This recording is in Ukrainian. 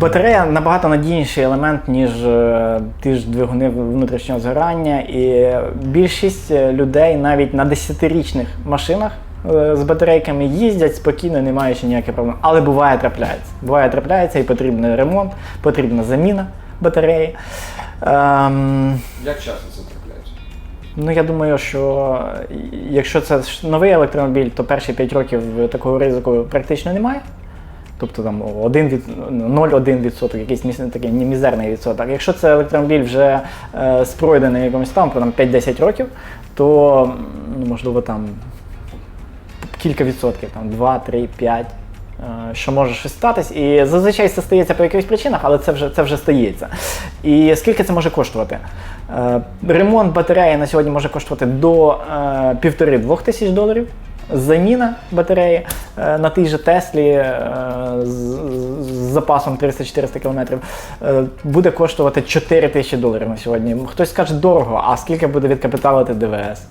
Батарея набагато надійніший елемент, ніж е, ті ж двигуни внутрішнього згорання. І більшість е, людей навіть на 10-річних машинах е, з батарейками їздять спокійно, не маючи ніяких проблем. Але буває трапляється. Буває трапляється і потрібен ремонт, потрібна заміна батареї. Ем, Як часто це трапляється? Ну, я думаю, що якщо це новий електромобіль, то перші 5 років такого ризику практично немає. Тобто там 0,1%, якийсь такий мізерний відсоток. Якщо це електромобіль вже е, з пройдений якомусь там, там 5-10 років, то ну, можливо там кілька відсотків, там 2, 3, 5, е, що може щось статись. І зазвичай це стається по якихось причинах, але це вже, це вже стається. І скільки це може коштувати? Е, Ремонт батареї на сьогодні може коштувати до е, півтори-двох тисяч доларів. Заміна батареї е, на тій же Теслі е, з, запасом 300-400 км е, буде коштувати 4 тисячі доларів на сьогодні. Хтось каже дорого, а скільки буде відкапіталити ДВС?